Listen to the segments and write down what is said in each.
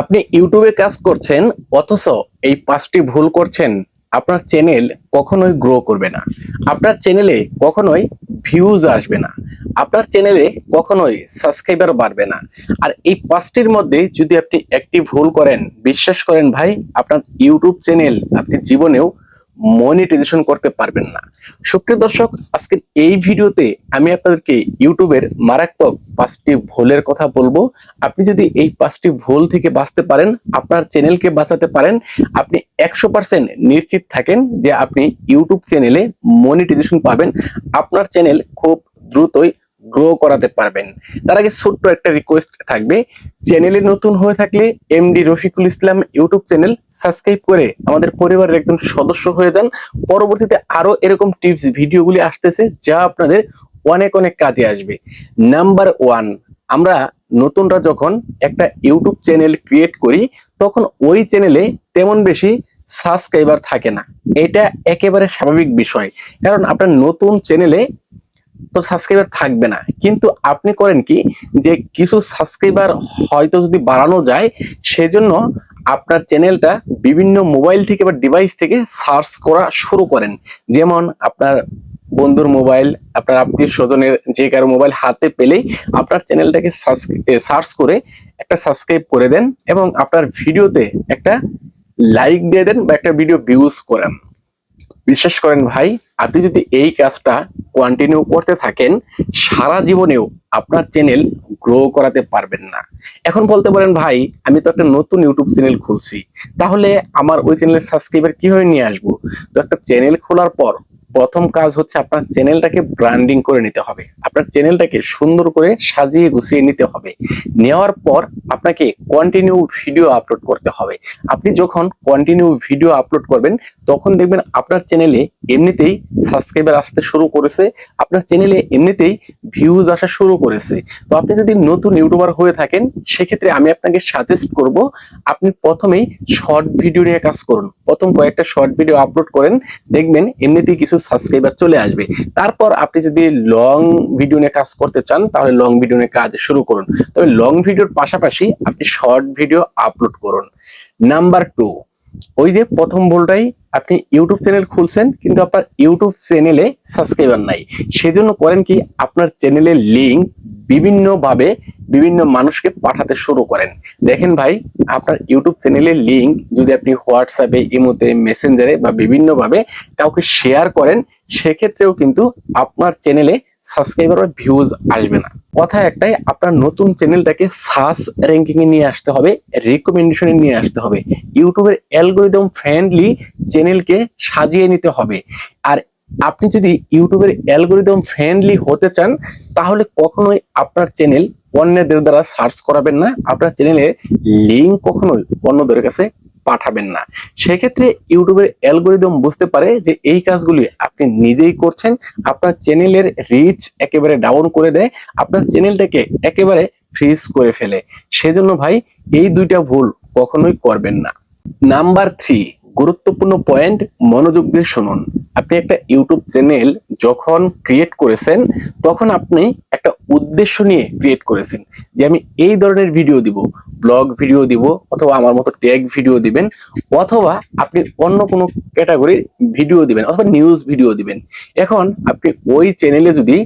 আপনি ইউটিউবে কাজ করছেন, অথচ এই পাঁচটি ভুল করছেন, আপনার চ্যানেল কখনোই গ্রো করবে না। আপনার চ্যানেলে কখনোই ভিউজ আসবে না। আপনার চ্যানেলে কখনোই সাবস্ক্রাইবার বাড়বে না। আর এই পাঁচটির মধ্যে যদি আপনি একটি ভুল করেন, বিশ্বাস করেন ভাই, আপনার ইউটিউব চ্যানেল আপনি জীবনেও মনিটাইজেশন করতে পারবেন না। সুপ্রিয় দর্শক, আজকের এই ভিডিওতে আমি আপনাদেরকে ইউটিউবের মারাত্মক পাঁচটি ভুলের কথা বলব। আপনি যদি এই পাঁচটি ভুল থেকে বাঁচতে পারেন, আপনার চ্যানেলকে বাঁচাতে পারেন, আপনি একশো পার্সেন্ট নিশ্চিত থাকেন যে আপনি ইউটিউব চ্যানেলে মনিটাইজেশন পাবেন। আপনার চ্যানেল খুব দ্রুতই গ্রো করাতে পারবেন। তার আগে ছোট্ট একটা রিকোয়েস্ট থাকবে। চ্যানেলে নতুন হয়ে থাকলে MD Rafiqul Islam YouTube channel subscribe করে আমাদের পরিবারের একজন সদস্য হয়ে যান। পরবর্তীতে আরও এরকম টিপস ভিডিওগুলি আসতেছে যা আপনাদের অনেক অনেক কাজে আসবে। নাম্বার ওয়ান আমরা নতুনরা যখন একটা ইউটিউব চ্যানেল ক্রিয়েট করি, তখন ওই চ্যানেলে তেমন বেশি সাবস্ক্রাইবার থাকে না। এটা একেবারে স্বাভাবিক বিষয়। কারণ আপনার নতুন চ্যানেলে তো সাবস্ক্রাইবার থাকবে না। কিন্তু আপনি করেন কি, যে কিছু সাবস্ক্রাইবার হয়তো যদি বাড়ানো যায়, সেজন্য আপনার চ্যানেলটা বিভিন্ন মোবাইল থেকে বা ডিভাইস থেকে সার্চ করা শুরু করেন। যেমন আপনার বন্ধুর মোবাইল আপনার আত্মীয় স্বজনের যে কারও মোবাইল হাতে পেলেই আপনার চ্যানেলটাকে সার্চ করে একটা সাবস্ক্রাইব করে দেন এবং আপনার ভিডিওতে একটা লাইক দিয়ে দেন বা একটা ভিডিও ভিউজ করেন। বিশ্বাস করেন ভাই, আপনি যদি এই কাজটা কন্টিনিউ করতে থাকেন, সারা জীবনেও আপনার চ্যানেল গ্রো করাতে পারবেন না। এখন বলতে পারেন, ভাই, আমি তো একটা নতুন ইউটিউব চ্যানেল খুলছি। তাহলে আমার ওই চ্যানেলের সাবস্ক্রাইবার কীভাবে নিয়ে আসব? তো একটা চ্যানেল খোলার পর প্রথম কাজ হচ্ছে আপনার চ্যানেলটাকে ব্র্যান্ডিং করে নিতে হবে। আপনার চ্যানেলটাকে সুন্দর করে সাজিয়ে গুছিয়ে নিতে হবে। নেওয়ার পর আপনাকে কন্টিনিউ ভিডিও আপলোড করতে হবে। আপনি যখন কন্টিনিউ ভিডিও আপলোড করবেন, তখন দেখবেন আপনার চ্যানেলে এমনিতেই সাবস্ক্রাইবার আসতে শুরু করেছে। আপনার চ্যানেলে এমনিতেই ভিউজ আসা শুরু করেছে। তো আপনি যদি নতুন ইউটিউবার হয়ে থাকেন, সেক্ষেত্রে আমি আপনাকে সাজেস্ট করব, আপনি প্রথমেই শর্ট ভিডিও নিয়ে কাজ করুন। প্রথম কয়েকটা শর্ট ভিডিও আপলোড করেন। দেখবেন এমনিতেই কিছু সাবস্ক্রাইবার চলে আসবে। তারপর আপনি যদি লং ভিডিও নিয়ে কাজ করতে চান, তাহলে লং ভিডিও নিয়ে কাজ শুরু করুন। তবে লং ভিডিওর পাশাপাশি আপনি শর্ট ভিডিও আপলোড করুন। নাম্বার টু ওই যে প্রথম ভুলটাই আপনি ইউটিউব চ্যানেল খুলছেন, কিন্তু আপনার ইউটিউব চ্যানেলে সাবস্ক্রাইবার নাই। সেজন্য করেন কি, আপনার চ্যানেলের লিঙ্ক বিভিন্নভাবে বিভিন্ন মানুষকে পাঠাতে শুরু করেন। দেখেন ভাই, আপনার ইউটিউব চ্যানেলের লিঙ্ক যদি আপনি হোয়াটসঅ্যাপে ইমোতে মেসেঞ্জারে বা বিভিন্নভাবে কাউকে শেয়ার করেন, সেক্ষেত্রেও কিন্তু আপনার চ্যানেলে সাবস্ক্রাইবার বা ভিউজ আসবে না। কথা একটাই, আপনার নতুন চ্যানেলটাকে সার্চ র্যাঙ্কিং এ নিয়ে আসতে হবে রিকমেন্ডেশনে নিয়ে আসতে হবে। ইউটিউবের অ্যালগোরিদম ফ্রেন্ডলি চ্যানেলকে সাজিয়ে নিতে হবে। আর আপনি যদি ইউটিউবের অ্যালগোরিদম ফ্রেন্ডলি হতে চান, তাহলে কখনোই আপনার চ্যানেল অন্যদের দ্বারা সার্চ করাবেন না। আপনার চ্যানেলের লিঙ্ক কখনোই অন্যদের কাছে পাঠাবেন না। সেক্ষেত্রে ইউটিউবের অ্যালগোরিদম বুঝতে পারে যে এই কাজগুলি আপনি নিজেই করছেন। আপনার চ্যানেলের রিচ একেবারে ডাউন করে দেয়। আপনার চ্যানেলটাকে একেবারে ফ্রিজ করে ফেলে। সেজন্য ভাই, এই দুইটা ভুল কখনোই করবেন না। নাম্বার থ্রি গুরুত্বপূর্ণ পয়েন্ট মনোযোগ দিয়ে শুনুন। আপনি একটা ইউটিউব চ্যানেল যখন ক্রিয়েট করেছেন, তখন আপনি একটা উদ্দেশ্য নিয়ে ক্রিয়েট করেছেন। যে আমি এই ধরনের ভিডিও দিব ব্লগ ভিডিও দিব, অথবা আমার মতো ট্যাগ ভিডিও দিবেন, অথবা আপনি অন্য কোনো ক্যাটাগরির ভিডিও দিবেন, অথবা নিউজ ভিডিও দিবেন। এখন আপনি ওই চ্যানেলে যদি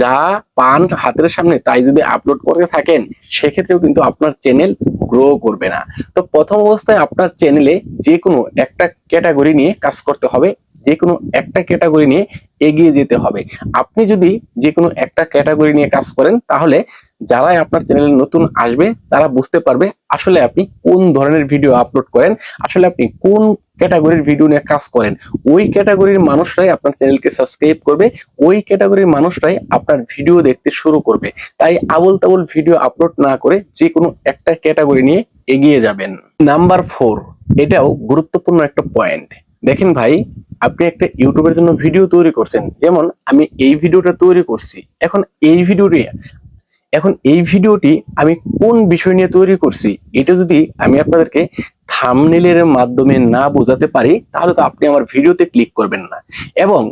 যা পান হাতের সামনে তাই যদি আপলোড করতে থাকেন, সেক্ষেত্রেও কিন্তু আপনার চ্যানেল গ্রো করবে না। তো প্রথম অবস্থায় আপনার চ্যানেলে যে কোনো একটা ক্যাটাগরি নিয়ে কাজ করতে হবে যে কোনো একটা ক্যাটাগরি নিয়ে এগিয়ে যেতে হবে। আপনি যদি যে কোনো একটা ক্যাটাগরি নিয়ে কাজ করেন, তাহলে যারাই আপনার চ্যানেলে নতুন আসবে, তারা বুঝতে পারবে আসলে আপনি কোন ধরনের ভিডিও আপলোড করেন, আসলে আপনি কোন ক্যাটাগরির ভিডিও নিয়ে কাজ করেন। ওই ক্যাটাগরির মানুষরাই আপনার চ্যানেলকে সাবস্ক্রাইব করবে, ওই ক্যাটাগরির মানুষরাই আপনার ভিডিও দেখতে শুরু করবে। তাই আবল তাবল ভিডিও আপলোড না করে যে কোনো একটা ক্যাটাগরি নিয়ে এগিয়ে যাবেন। নাম্বার ফোর এটাও গুরুত্বপূর্ণ একটা পয়েন্ট দেখেন ভাই, আপনি একটা ইউটিউবের জন্য ভিডিও তৈরি করছেন। যেমন আমি এই ভিডিওটা তৈরি করছি। এখন এই ভিডিওটি এখন এই ভিডিওটি আমি কোন বিষয় নিয়ে তৈরি করছি? এটা যদি আমি আপনাদেরকে থামনেলের মাধ্যমে না বোঝাতে পারি, তাহলে তো আপনি আমার ভিডিওতে ক্লিক করবেন না। এবং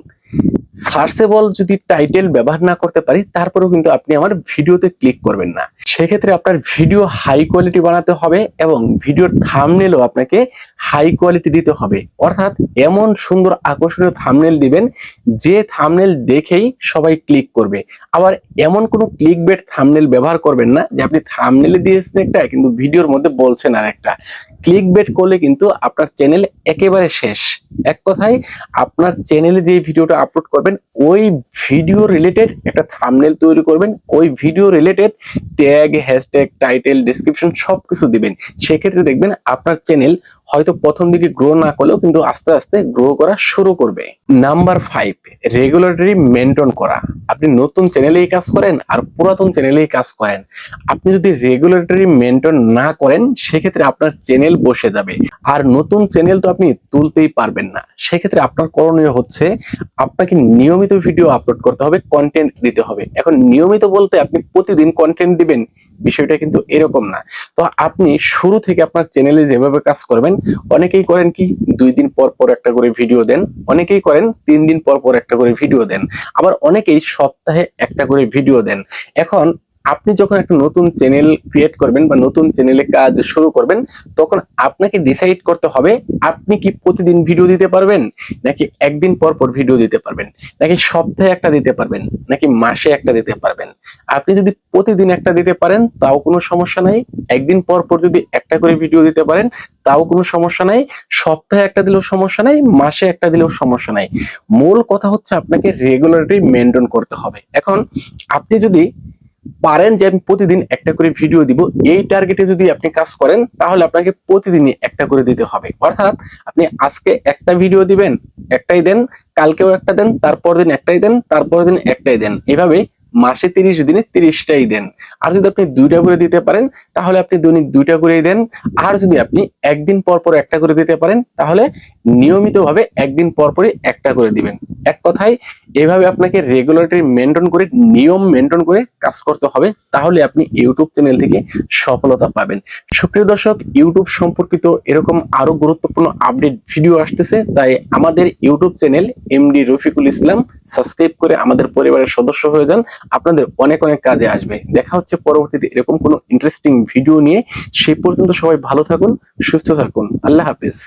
সার্চেবল যদি টাইটেল ব্যবহার না করতে পারি, তারপরেও কিন্তু আপনি আমার ভিডিওতে ক্লিক করবেন না। সেক্ষেত্রে আপনার ভিডিও হাই কোয়ালিটি বানাতে হবে এবং ভিডিওর থামনেলও আপনাকে হাই কোয়ালিটি দিতে হবে। অর্থাৎ এমন সুন্দর আকর্ষণীয় থামনেল দিবেন, যে থামনেল দেখেই সবাই ক্লিক করবে। আবার এমন কোনো ক্লিক বেট থামনেল ব্যবহার করবেন না, যে আপনি থামনেলে দিয়েছেন একটা, কিন্তু ভিডিওর মধ্যে বলছেন আর একটা। ক্লিক বেট করলে কিন্তু আপনার চ্যানেল একেবারে শেষ। এক কথায়, আপনার চ্যানেলে যে ভিডিওটা আপলোড করবেন, ওই ভিডিও রিলেটেড একটা থামনেল তৈরি করবেন, ওই video related tag hashtag title description সবকিছু দিবেন। সেক্ষেত্রে দেখবেন আপনার চ্যানেল হয়তো প্রথম দিকে গ্রো না করলেও কিন্তু আস্তে আস্তে গ্রো করা শুরু করবে। নাম্বার ফাইভ রেগুলেটরি মেনটেন করা। আপনি নতুন চ্যানেলেই কাজ করেন আর পুরাতন চ্যানেলেই কাজ করেন। আপনি যদি রেগুলেটরি মেনটেন না করেন, সেক্ষেত্রে আপনার চ্যানেল বসে যাবে। আর নতুন চ্যানেল তো আপনি তুলতেই পারবেন না। সেক্ষেত্রে আপনার করণীয় হচ্ছে, আপনাকে নিয়মিত ভিডিও আপলোড করতে হবে কন্টেন্ট দিতে হবে। এখন নিয়মিত বলতে আপনি প্রতিদিন কন্টেন্ট দিবেন বিষয়টা কিন্তু এরকম না। তো আপনি শুরু থেকে আপনার চ্যানেলে যেভাবে কাজ করবেন, অনেকেই করেন কি, দুই দিন পর পর একটা করে ভিডিও দেন, অনেকেই করেন তিন দিন পর পর একটা করে ভিডিও দেন। আবার অনেকেই সপ্তাহে একটা করে ভিডিও দেন। এখন আপনি যখন একটা নতুন চ্যানেল ক্রিয়েট করবেন বা নতুন চ্যানেলে কাজ শুরু করবেন, তখন আপনাকে ডিসাইড করতে হবে, আপনি কি প্রতিদিন ভিডিও দিতে পারবেন, নাকি একদিন পর পর ভিডিও দিতে পারবেন, নাকি সপ্তাহে একটা দিতে পারবেন, নাকি মাসে একটা দিতে পারবেন। আপনি যদি প্রতিদিন একটা দিতে পারেন, তাও কোনো সমস্যা নাই। একদিন পর পর যদি একটা করে ভিডিও দিতে পারেন, তাও কোনো সমস্যা নাই। সপ্তাহে একটা দিলেও সমস্যা নাই, মাসে একটা দিলেও সমস্যা নাই। মূল কথা হচ্ছে আপনাকে রেগুলারলি মেনটেন করতে হবে। এখন, আপনি যদি পারেন যে আমি প্রতিদিন একটা করে ভিডিও দিব। এই টার্গেটে যদি আপনি কাজ করেন, তাহলে আপনাকে প্রতিদিনই একটা করে দিতে হবে। অর্থাৎ আপনি আজকে একটা ভিডিও দিবেন, একটাই দেন, কালকেও একটা দেন, তারপর দিন একটাই দেন, তারপর দিন একটাই দেন। এভাবে মাসে তিরিশ দিনে তিরিশটাই দেন। আর যদি আপনি দুইটা করে দিতে পারেন, তাহলে আপনি দৈনিক দুইটা করেই দেন। আর যদি আপনি একদিন পর পর একটা করে দিতে পারেন, তাহলে নিয়মিতভাবে একদিন পর পরই একটা করে দিবেন। এক কথায়, এভাবে আপনাকে রেগুলেটরি মেনটেন করে, নিয়ম মেনটেন করে কাজ করতে হবে, তাহলে আপনি ইউটিউব চ্যানেল থেকে সফলতা পাবেন। সুপ্রিয় দর্শক, ইউটিউব সম্পর্কিত এরকম আরও গুরুত্বপূর্ণ আপডেট ভিডিও আসতেছে, তাই আমাদের YouTube channel MD Rafiqul Islam subscribe করে আমাদের পরিবারের সদস্য হয়ে যান। আপনাদের অনেক অনেক কাজে আসবে। দেখা হচ্ছে পরবর্তীতে এরকম কোনো ইন্টারেস্টিং ভিডিও নিয়ে। সেই পর্যন্ত সবাই ভালো থাকুন, সুস্থ থাকুন। আল্লাহ হাফিজ।